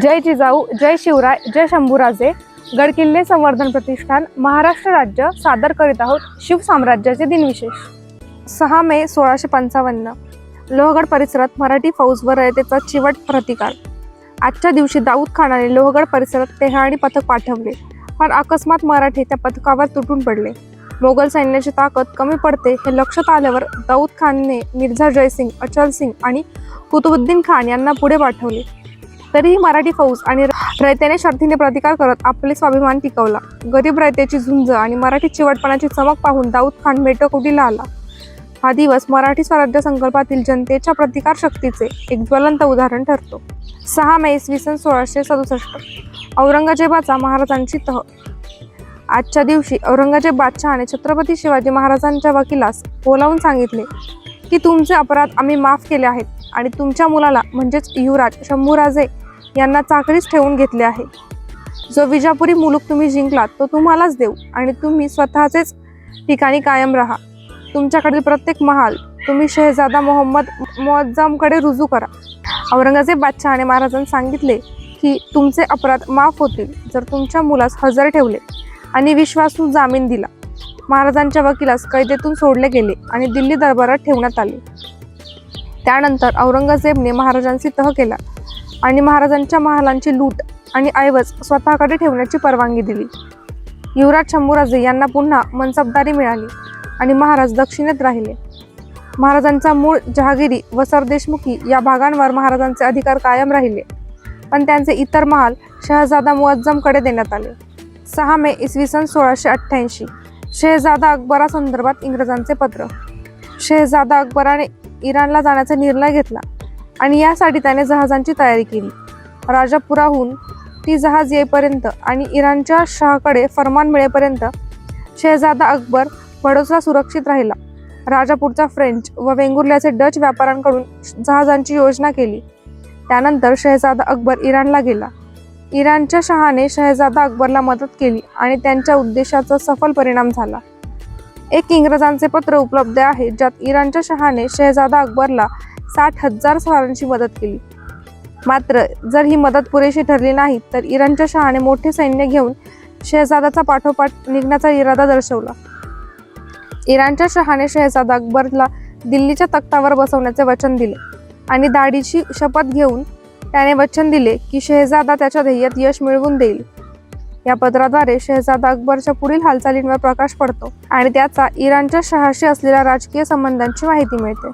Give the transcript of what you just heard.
जय जिजाऊ जय शिवराय जय शंभूराजे. गडकिल्ले संवर्धन प्रतिष्ठान महाराष्ट्र राज्य सादर करीत आहोत शिवसाम्राज्याचे दिनविशेष. सहा मे सोळाशे पंचावन्न. लोहगड परिसरात मराठी फौज व रयतेचा चिवट प्रतिकार. आजच्या दिवशी दाऊद खानाने लोहगड परिसरात टेहाळी पथक पाठवले. पण अकस्मात मराठे त्या पथकावर तुटून पडले. मोगल सैन्याची ताकद कमी पडते हे लक्षात आल्यावर दाऊद खानने मिर्झा जयसिंग अचल सिंग आणि कुतुबुद्दीन खान यांना पुढे पाठवले. तरीही मराठी फौज आणि रयतेने शर्थीने प्रतिकार करत आपले स्वाभिमान टिकवला. गरीब रयतेची झुंज आणि मराठी चिवटपणाची चमक पाहून दाऊद खान मेटकुटीला आला. हा दिवस मराठी स्वराज्य संकल्पातील जनतेच्या प्रतिकार शक्तीचे एक ज्वलंत उदाहरण ठरतो. सहा मे इसवी सन सोळाशे सदुसष्ट. औरंगजेबाचा महाराजांची तह. आजच्या दिवशी औरंगजेब बादशहाने छत्रपती शिवाजी महाराजांच्या वकिलास बोलावून सांगितले की तुमचे अपराध आम्ही माफ केले आहेत आणि तुमच्या मुलाला म्हणजेच युवराज शंभूराजे यांना चाकरीच ठेवून घेतले आहे. जो विजापुरी मुलूक तुम्ही जिंकलात तो तुम्हालाच देऊ आणि तुम्ही स्वतःचेच ठिकाणी कायम राहा. तुमच्याकडील प्रत्येक महाल तुम्ही शहजादा मोहम्मद मुअज्जमकडे रुजू करा. औरंगजेब बादशहाने महाराजांनी सांगितले की तुमचे अपराध माफ होतील जर तुमच्या मुलास हजर ठेवले आणि विश्वासू जामीन दिला. महाराजांच्या वकिलास कैदेतून सोडले गेले आणि दिल्ली दरबारात ठेवण्यात आले. त्यानंतर औरंगजेबने महाराजांशी तह केला. आणि महाराजांच्या महालांची लूट आणि ऐवज स्वतःकडे ठेवण्याची परवानगी दिली. युवराज शंभूराजे यांना पुन्हा मनसबदारी मिळाली आणि महाराज दक्षिणेत राहिले. महाराजांचा मूळ जहागिरी व सरदेशमुखी या भागांवर महाराजांचे अधिकार कायम राहिले. पण त्यांचे इतर महाल शहजादा मुअज्जमकडे देण्यात आले. सहा मे इसवी सन सोळाशे अठ्ठ्याऐंशी. शहजादा अकबरासंदर्भात इंग्रजांचे पत्र. शहजादा अकबराने इराणला जाण्याचा निर्णय घेतला. आणि यासाठी त्याने जहाजांची तयारी केली. राजापुराहून ती जहाज येईपर्यंत आणि इराणच्या शहाकडे फरमान मिळेपर्यंत शहजादा अकबर भडोसला सुरक्षित राहिला. राजापूरचा फ्रेंच व वेंगुर्ल्याचे डच व्यापाऱ्यांकडून जहाजांची योजना केली. त्यानंतर शहजादा अकबर इराणला गेला. इराणच्या शहाने शहजादा अकबरला मदत केली आणि त्यांच्या उद्देशाचा सफल परिणाम झाला. एक इंग्रजांचे पत्र उपलब्ध आहे ज्यात इराणच्या शहाने शहजादा अकबरला साठ हजार स्वारांची मदत केली. मात्र जर ही मदत पुरेशी ठरली नाही तर इराणच्या शहाने मोठे सैन्य घेऊन शहजादाचा पाठोपाठ निघण्याचा इरादा दर्शवला. इराणच्या शहाने शहजादा अकबरला दिल्लीच्या तख्तावर बसवण्याचे वचन दिले आणि दाढीची शपथ घेऊन त्याने वचन दिले की शहजादा त्याच्या ध्येयात यश मिळवून देईल. या पत्राद्वारे शहजादा अकबरच्या पुढील हालचालींवर प्रकाश पडतो आणि त्याचा इराणच्या शहाशी असलेल्या राजकीय संबंधांची माहिती मिळते.